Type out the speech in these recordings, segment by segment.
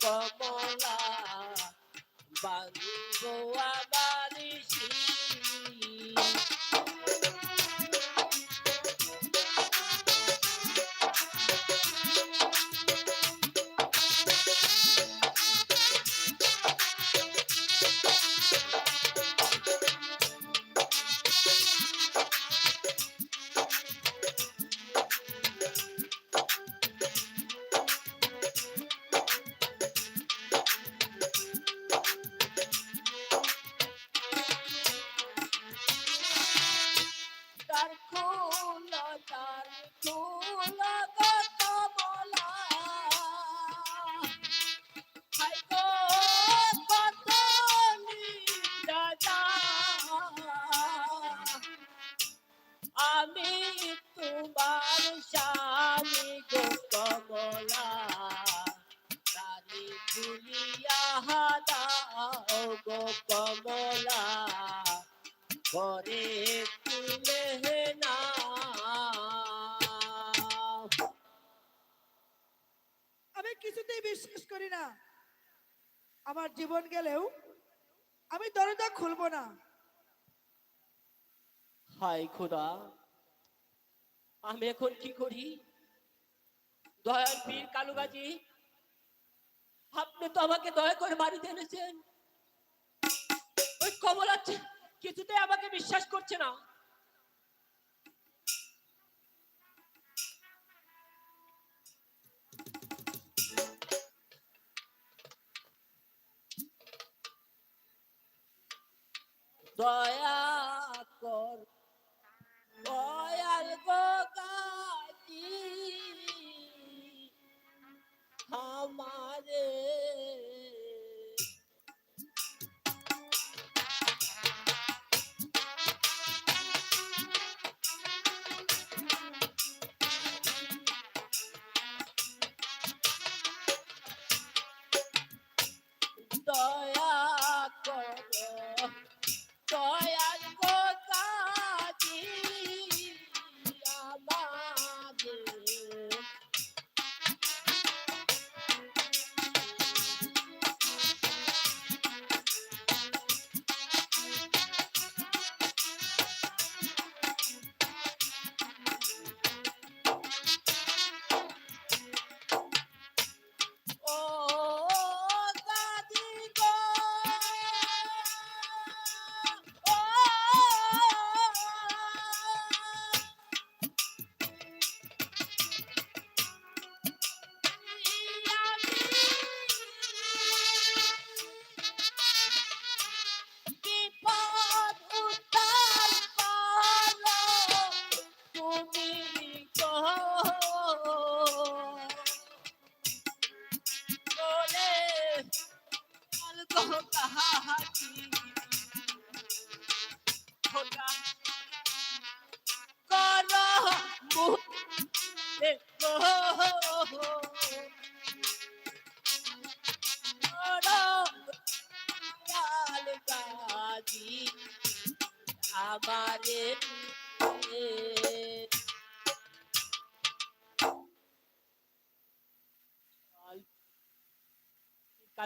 come জীবন গেলেও আমি দরজা খুলবো না। হাই খোদা, আমি এখন কি করি? দয়াল পীর কালুগাজি আপনি তো আমাকে দয়া করে বাড়িতে এনেছেন ওই কমলা ছে- কিছুতেই আমাকে বিশ্বাস করছে না। দয়া কর দয়াল গোকাজি আমারে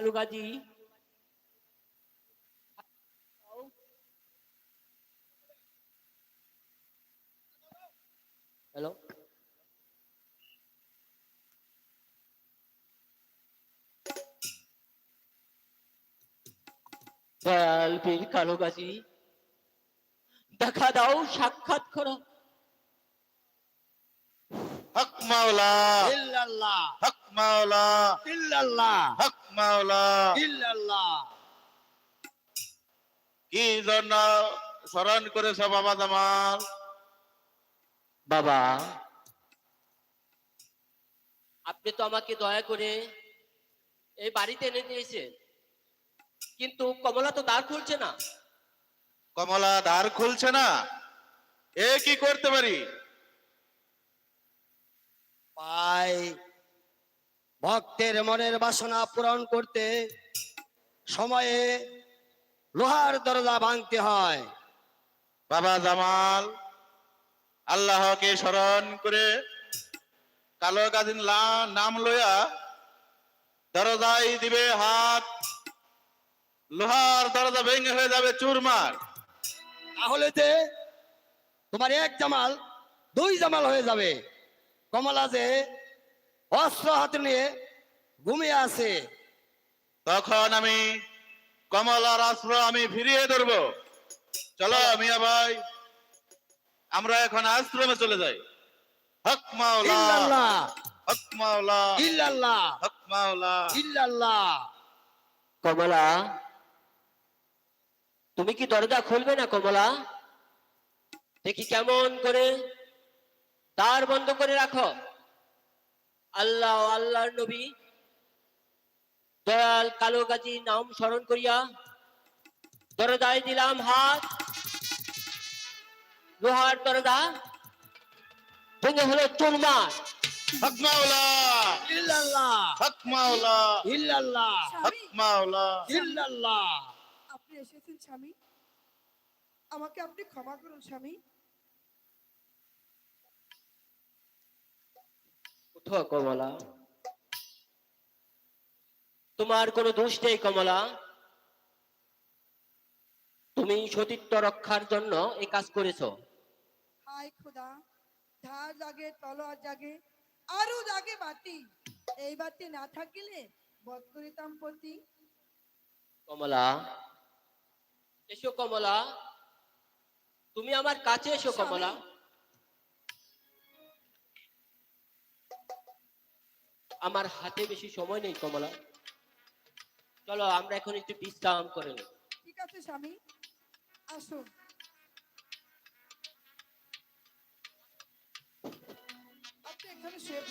কালু গাজি হ্যালো দয়াল পীর কালো গাজি দেখা দাও সাক্ষাৎ করো। হক মাওলা। ইল্লাল্লাহ। হক মাওলা। ইল্লাল্লাহ। হক মাওলা। ইল্লাল্লাহ। কি জন্য স্মরণ করেছ বাবা জামাল বাবা। আপনি তো আমাকে দয়া করে এই বাড়িতে এনে দিয়েছেন। কিন্তু কমলা তো দ্বার খুলছে না। কমলা দ্বার খুলছে না? এ কি করতে পারি? পাই ভক্তের মনের বাসনা পূরণ করতে সময়ে লোহার দরজা ভাঙতে হয়। বাবা জামাল আল্লাহকে স্মরণ করে কালো গাদিন লা- নাম লইয়া দরজাই দিবে হাত। লোহার দরজা ভেঙে হয়ে যাবে চুরমার। তাহলে যে তোমার এক জামাল দুই জামাল হয়ে যাবে। কমলা যে অস্ত্র হাতে নিয়ে ঘুমিয়ে আছে। তখন আমি কমলার অস্ত্র আমি ফিরিয়ে ধরবো। চলো মিয়া ভাই আমরা এখন আশ্রমে চলে যাই। হক মাওলা হক মাওলা ইল্লাল্লাহ। হক মাওলা। ইল্লাল্লাহ। কমলা তুমি কি দরজা খুলবে না কমলা? দেখি কেমন করে। তার বন্ধ করে রাখো। আল্লাহ ও আল্লাহর নবী দয়াল কালো গাজী নাম স্মরণ করিয়া দরজায় দিলাম হাত। লোহার দরজা ভেঙে হলো চুরমার। হক মাওলা। ইল্লাল্লাহ। হক মাওলা। ইল্লাল্লাহ। হক মাওলা। ইল্লাল্লাহ। আপনি এসেছেন স্বামী। আমাকে আপনি ক্ষমা করুন স্বামী। কমলা। তোমার কোনো দোষ নেই কমলা। তুমি সতীত্ব রক্ষার জন্য এই কাজ করেছ। হায় খোদা ধার জাগে তলোয়ার জাগে আরও জাগে বাতি। এই বাতি না থাকিলে বধ করিতাম পতি। কমলা এসো কমলা। তুমি আমার কাছে এসো কমলা। আমার হাতে বেশি সময় নেই, কমলা। চলো, আমরা এখন একটু বিশ্রাম করে নেব ঠিক আছে, স্বামী। আসুন এখানে শুয়ে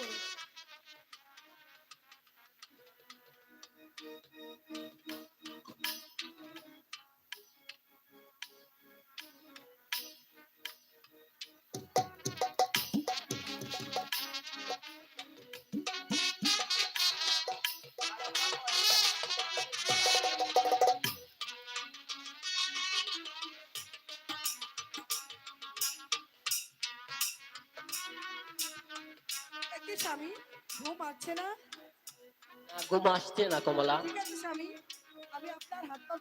আসছে না ঘুম আসছে না কমলা। ঠিক আছে স্বামী। আমি আপনার হাত পা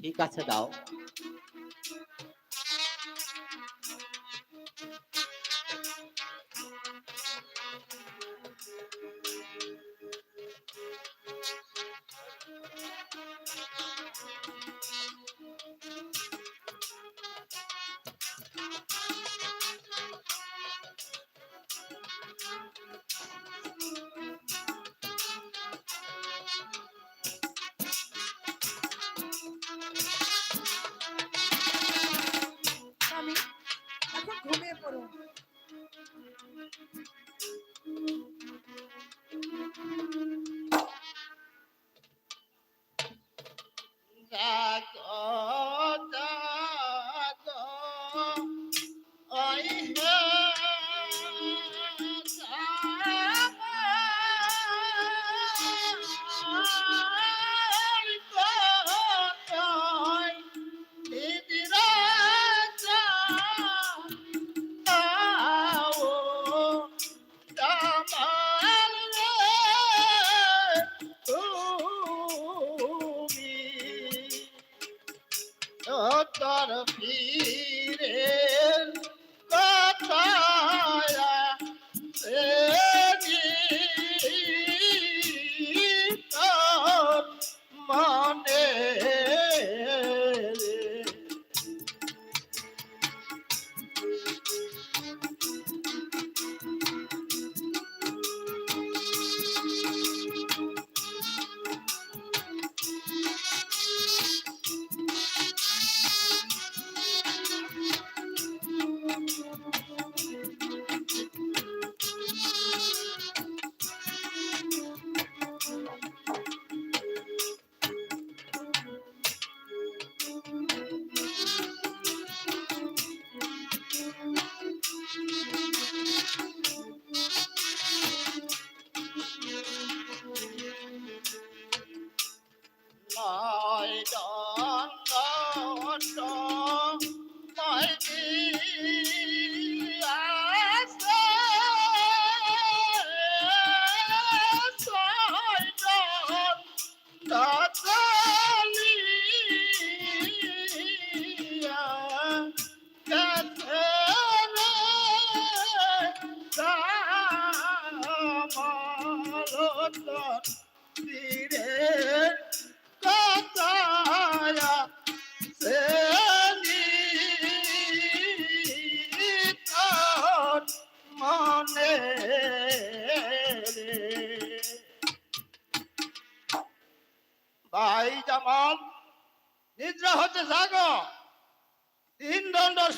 ঠিক আছে দাও। どうぞ。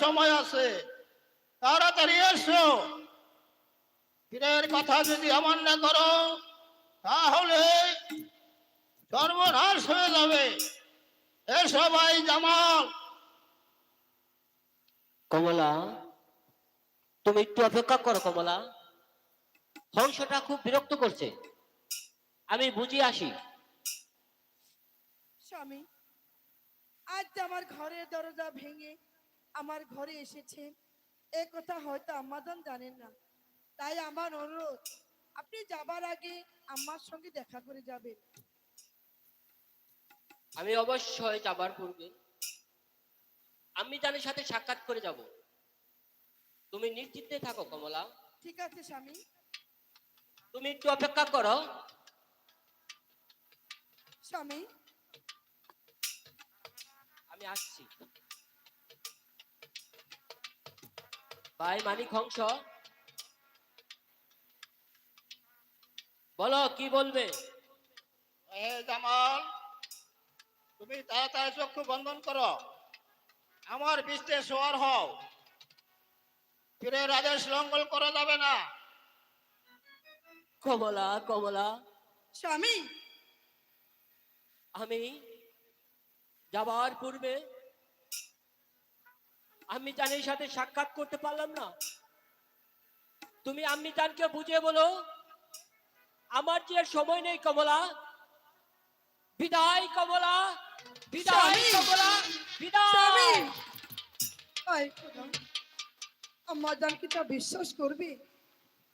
সময় আছে তাড়াতাড়ি এসো। পীরের কথা যদি অমান্য করো তাহলে সর্বনাশ হয়ে যাবে। এসো ভাই জামাল। কমলা তুমি একটু অপেক্ষা করো কমলা। হংসটা খুব বিরক্ত করছে। আমি বুঝি আসি। স্বামী আজ আমার ঘরের দরজা ভেঙে আমার ঘরে এসেছেন এ কথা হয়তো আম্মাদান জানেন না। তাই আমার অনুরোধ আপনি যাবার আগে আম্মার সঙ্গে দেখা করে যাবেন। আমি অবশ্যই যাবার পূর্বে আমি জানের সাথে সাক্ষাৎ করে যাব। তুমি নিশ্চিন্তে থাকো কমলা। ঠিক আছে স্বামী। তুমি একটু অপেক্ষা করো। স্বামী। আমি আসছি। ভাই মানিক হংস। বলো কি বলবে? জামাল তুমি তাড়াতাড়ি চক্ষু বন্ধন করো। আমার বৃষ্টি শোয়ার হও। পীরের আদেশ লঙ্ঘন করা যাবে না। কমলা কমলা। স্বামী! আমি যাবার পূর্বে আমি জানের সাথে সাক্ষাৎ করতে পারলাম না। তুমি আমি জানকে বুঝিয়ে বলো আমার যে সময় নেই কমলা বিদায় কমলা বিদায় কমলা বিদায়! আম্মা জান কি তা বিশ্বাস করবে?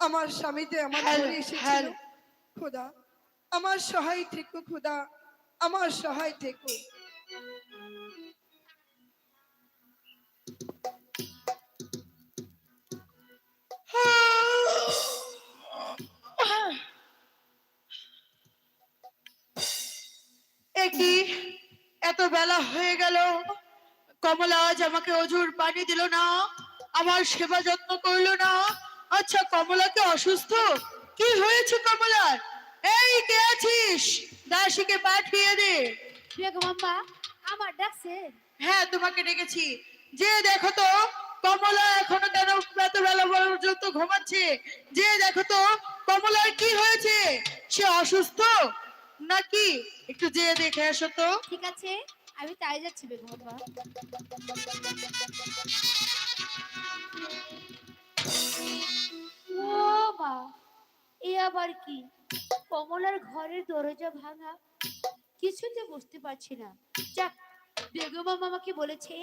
আমার স্বামীতে আমার ঘরে এসেছিল। খোদা আমার সহায় থেকো খোদা আমার সহায় থেকো। কি? এত বেলা হয়ে গেল কমলা আজ আমাকে অজুর পানি দিল না আমার সেবা যত্ন করল না। আচ্ছা কমলা কি অসুস্থ? কি হয়েছে কমলার? এই কে আছিস? দাসীকে পাঠিয়ে দে। আমার ডাকছে। হ্যাঁ তোমাকে ডেকেছি। যে দেখো তো কমলা এখনও কেন এত বেলা পর্যন্ত ঘুমাচ্ছে? যে দেখো তো কমলার কি হয়েছে? সে অসুস্থ? নাকি? একটু যে দেখে আসো তো। ঠিক আছে, আমি তাই যাচ্ছি, বেগম কমলার ঘরের দরজা ভাঙা। কিছুতে বুঝতে পারছি না। যাক আমাকে বলেছে,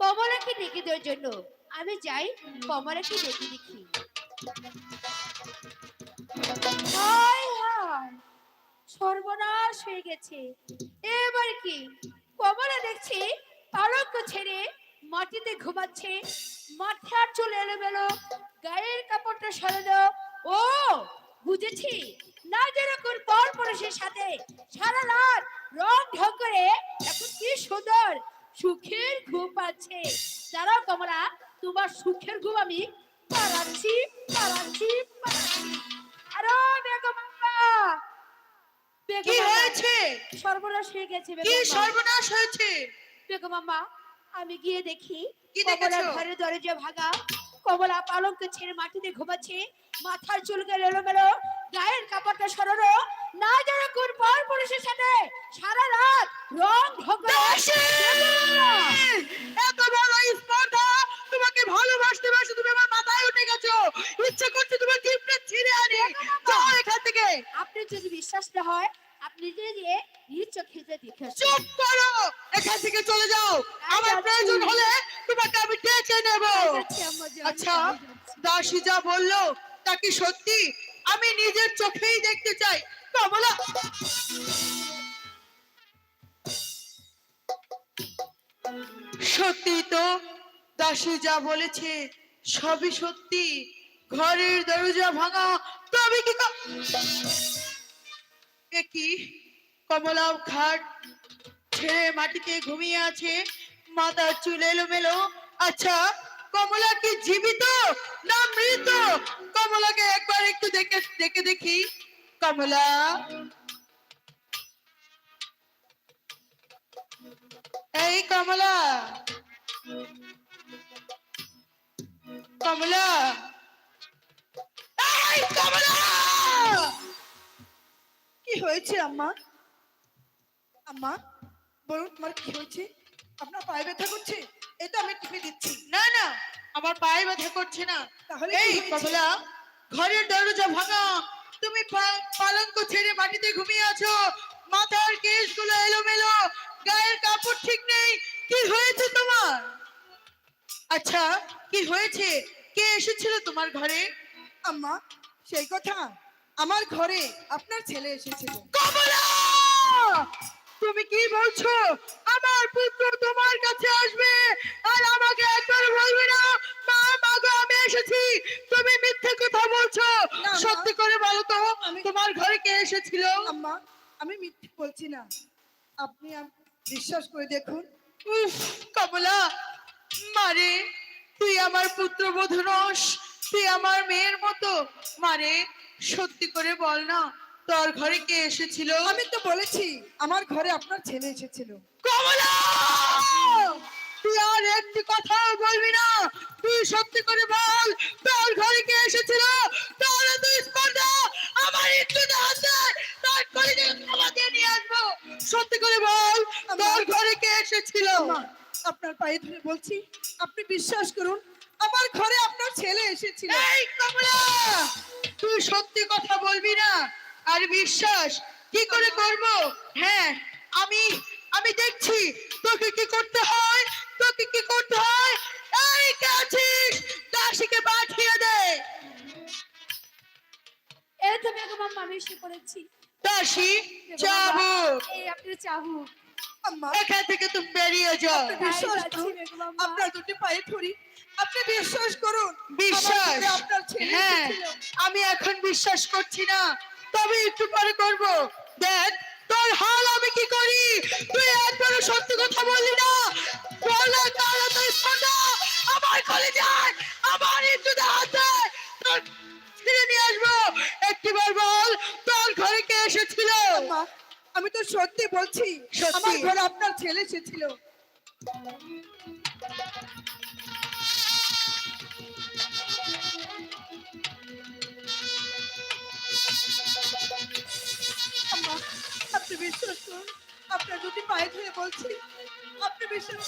কমলাকে ডেকে দেওয়ার জন্য। আমি যাই, কমলাকে ডেকে দেখি। হায় হায়! সর্বনাশ হয়ে গেছে। এবার কি? কমলা দেখছি পালঙ্ক ছেড়ে মাটিতে ঘুমাচ্ছে। মাথার চুল এলোমেলো, গায়ের কাপড়টা সরানো ও, বুঝেছি? না যেরকম পর পুরুষের সাথে সারা রাত রং ঢং করে, এখন কি সুন্দর সুখের ঘুম পাচ্ছে। দাঁড়াও কমলা, তোমার সুখের ঘুম আমি পালাচ্ছি পালাচ্ছি পালাচ্ছি। আরে বেগম! কি হয়েছে? সর্বনাশ হয়ে গেছে কি সর্বনাশ হয়েছে? বেগম আম্মা আমি গিয়ে দেখি কি কমলার দেখেছ? ঘরের দরজা ভাঙা কমলা পালঙ্ক ছেড়ে মাটিতে ঘুমাচ্ছে মাথার চুল গেল এলোমেলো গায়ের কাপড়টা সরানো না যারা কোন পর পুরুষের সাথে সারা রাত রং ঢং করে- এত বড় স্পর্ধা! তোমাকে ভালোবাসতে বাসতে তুমি আমার মাথায় উঠে গেছো। ইচ্ছে করছে তোমার জিভটা ছিঁড়ে আনি। যাও এখান থেকে। আপনি যদি বিশ্বাস না হয় আপনি নিজে নিজ চোখে যে দেখে চুপ করো। এখান থেকে চলে যাও। আমার প্রয়োজন হলে তোমাকে আমি ডেকে নেব। আচ্ছা দাসী যা বলল তা কি সত্যি? আমি নিজের চোখেই দেখতে চাই। কমলা সত্যি তো দাসী যা বলেছে, সবই সত্যি। ঘরের দরজা ভাঙা, তবে কি ক- কমলা খাট ছেড়ে মাটিতে ঘুমিয়ে আছে। মাথার চুল এলোমেলো। আচ্ছা কমলা কি জীবিত না মৃত? কমলাকে একবার একটু দেখে দেখে দেখি। কমলা? এই কমলা! কমলা। কি হয়েছে আম্মা? আম্মা বলুন তোমার কি হয়েছে? আপনার পায়ে ব্যথা করছে? এটা আমি টিপে দিচ্ছি। না না আমার পায়ে ব্যথা করছে না। তাহলে এই? কমলা ঘরের দরজা ভাঙা। তুমি পালঙ্ক ছেড়ে মাটিতে ঘুমিয়ে আছো। মাথার কেশগুলো এলোমেলো। গায়ের কাপড় ঠিক নেই। কি হয়েছে তোমার? আচ্ছা কি হয়েছে? কে এসেছিল তোমার ঘরে? আম্মা সেই কথা। আমার ঘরে আপনার ছেলে এসেছিল। কমলা! তুমি কি বলছো? আমার পুত্র তোমার কাছে আসবে আর আমাকে একবার বলবে না মা মাগো আমি এসেছি। তুমি মিথ্যে কথা বলছো। মা। সত্যি করে বলো তো আমি- তোমার ঘরে কে এসেছিল? আম্মা আমি মিথ্যে বলছি না। আপনি বিশ্বাস করে দেখুন। উফ কমলা! মারে তুই আমার পুত্রবধূ নস তুই আমার মেয়ের মতো। মারে সত্যি করে বল না তোর ঘরে কে এসেছিল? আমি তো বলেছি আমার ঘরে আপনার ছেলে এসেছিল। কমলা! তুই আর একটি কথাও বলবি না। তুই সত্যি করে বল তোর ঘরে কে এসেছিল? তাহলে তুই স্পর্ধা আমার একটু আছে তার করে ক্ষমা নিয়ে আসব। সত্যি করে বল তোর ঘরে কে এসেছিল? আপনার পায়ে ধরে বলছি আপনি বিশ্বাস করুন আমার ঘরে আপনার ছেলে এসেছিল। এই কমলা! তুই সত্যি কথা বলবি না? আর বিশ্বাস কি করে করব? হ্যাঁ আমি আমি দেখছি তোকে কি করতে হয়? তোকে কি করতে হয়? এই কে আছিস? দাসীকে পাঠিয়ে দে। এই তো বেগম আমি এসে পড়েছি। দাসী যাব এই আপনার চাবুক আম্মা এখান থেকে তুমি বেরিয়ে যাও। বিশ্বাস করুন আপনার দুটি পায়ে ধরি আপনি বিশ্বাস করুন আমার বিশ্বাস। হ্যাঁ আমি এখন বিশ্বাস করছি না। তবে একটু পরে করব। দেখ তোর হাল আমি কি করি? তুই একবারও সত্যি কথা বললি না। বলে তাহলে তুই শোনা আমার কলে যায় আমার একটু হাতে তোর ছিঁড়ে নিয়ে আসব। একটিবার বল তোর ঘরে কে এসেছিল? আমি তো সত্যি বলছি? আমার ঘরে আপনার ছেলে এসেছিল আপনি বিশ্বাস করুন আপনার দুটি পায়ে ধরে বলছি আপনি বিশ্বাস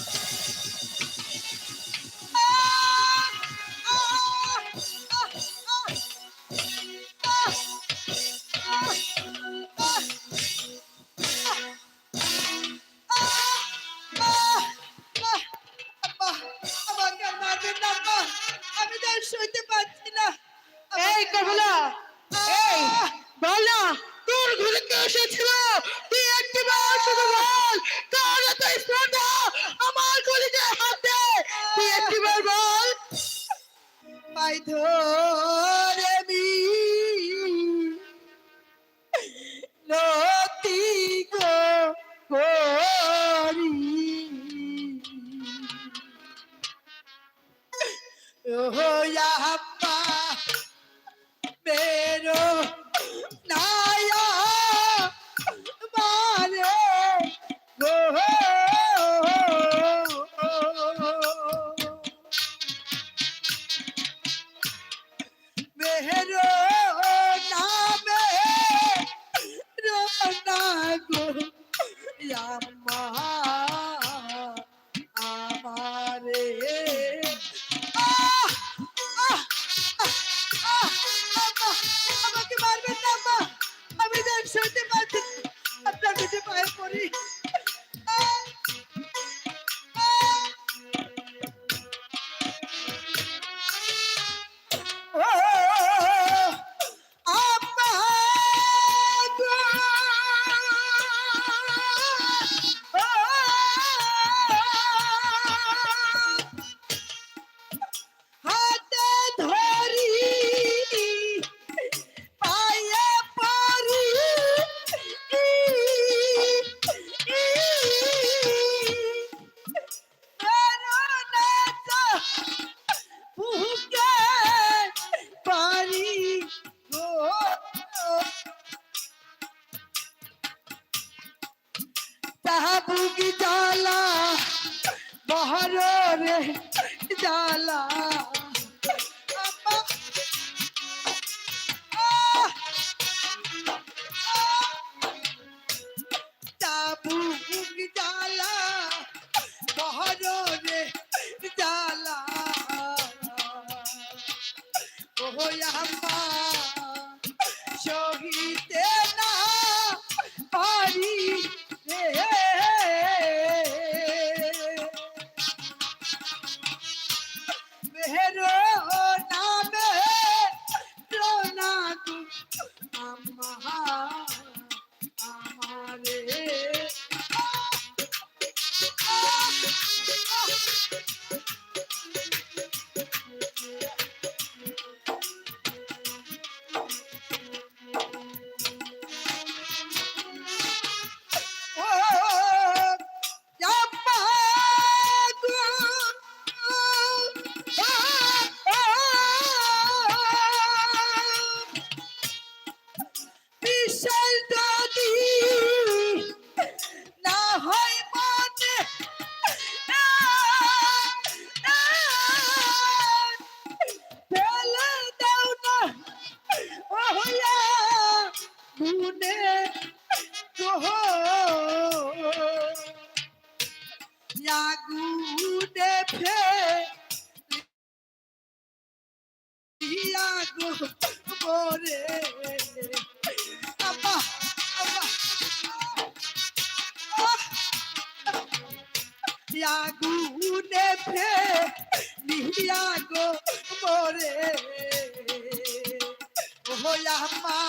হলাম মা।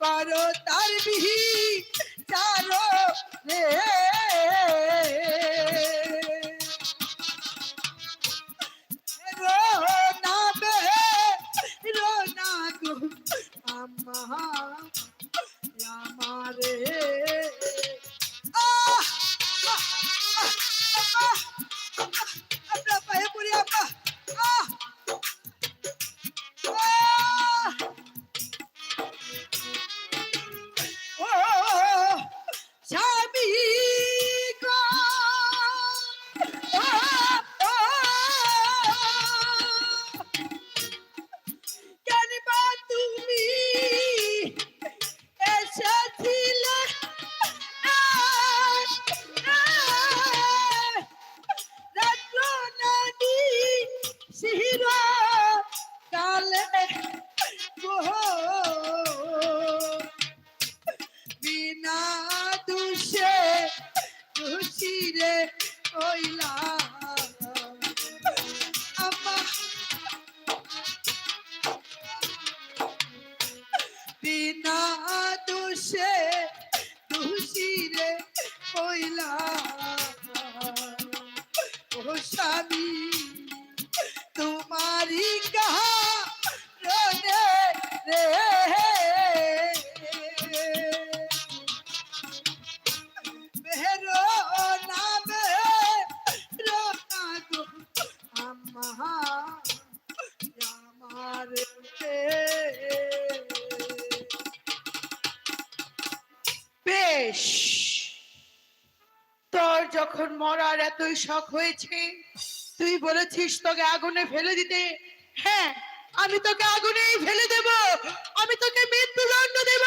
করো তার বিহি চারো রে। শেষ তোর যখন মরার এতই শখ হয়েছে, তুই বলেছিস তোকে আগুনে ফেলে দিতে। হ্যাঁ আমি তোকে আগুনেই ফেলে দেব। আমি তোকে মৃত্যুদণ্ড দেব।